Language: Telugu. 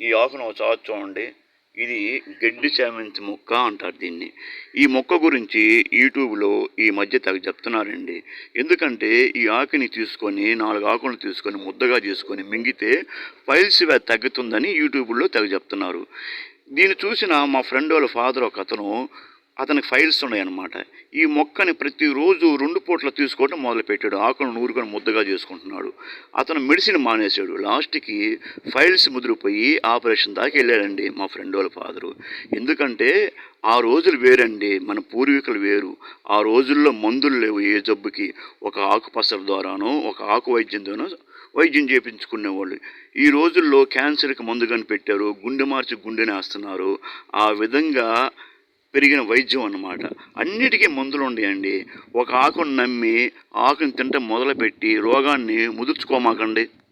ఈ ఆకును ఒకసారి చూడండి. ఇది గడ్డి చామంతి మొక్క అంటారు దీన్ని. ఈ మొక్క గురించి యూట్యూబ్లో ఈ మధ్య తెగ చెప్తున్నారండి. ఎందుకంటే ఈ ఆకుని తీసుకొని నాలుగు ఆకులను తీసుకొని ముద్దగా చేసుకొని మింగితే పైల్స్ తగ్గుతుందని యూట్యూబ్లో తెగ చెప్తున్నారు. దీన్ని చూసిన మా ఫ్రెండ్ వాళ్ళ ఫాదర్ ఒక అతను అతనికి ఫైల్స్ ఉన్నాయన్నమాట. ఈ మొక్కని ప్రతిరోజు రెండు పూట్ల తీసుకోవడం మొదలుపెట్టాడు. ఆకును నూరుకొని ముద్దగా చేసుకుంటున్నాడు. అతను మెడిసిన్ మానేశాడు. లాస్ట్కి ఫైల్స్ ముదిరిపోయి ఆపరేషన్ దాకా వెళ్ళాడండి మా ఫ్రెండ్ వాళ్ళ ఫాదరు. ఎందుకంటే ఆ రోజులు వేరండి. మన పూర్వీకులు వేరు. ఆ రోజుల్లో మందులు లేవు ఏ జబ్బుకి. ఒక ఆకు పసర ద్వారానో ఒక ఆకు వైద్యం ద్వారానో వైద్యం చేయించుకునేవాళ్ళు ఈ రోజుల్లో క్యాన్సర్కి మందు కనిపెట్టారు. గుండె మార్చి గుండెనేస్తున్నారు ఆ విధంగా పెరిగిన వైద్యం అన్నమాట. అన్నిటికీ మందులు ఉండేయండి. ఒక ఆకును నమ్మి ఆకుని తింటే మొదలుపెట్టి రోగాన్ని ముదుర్చుకోమాకండి.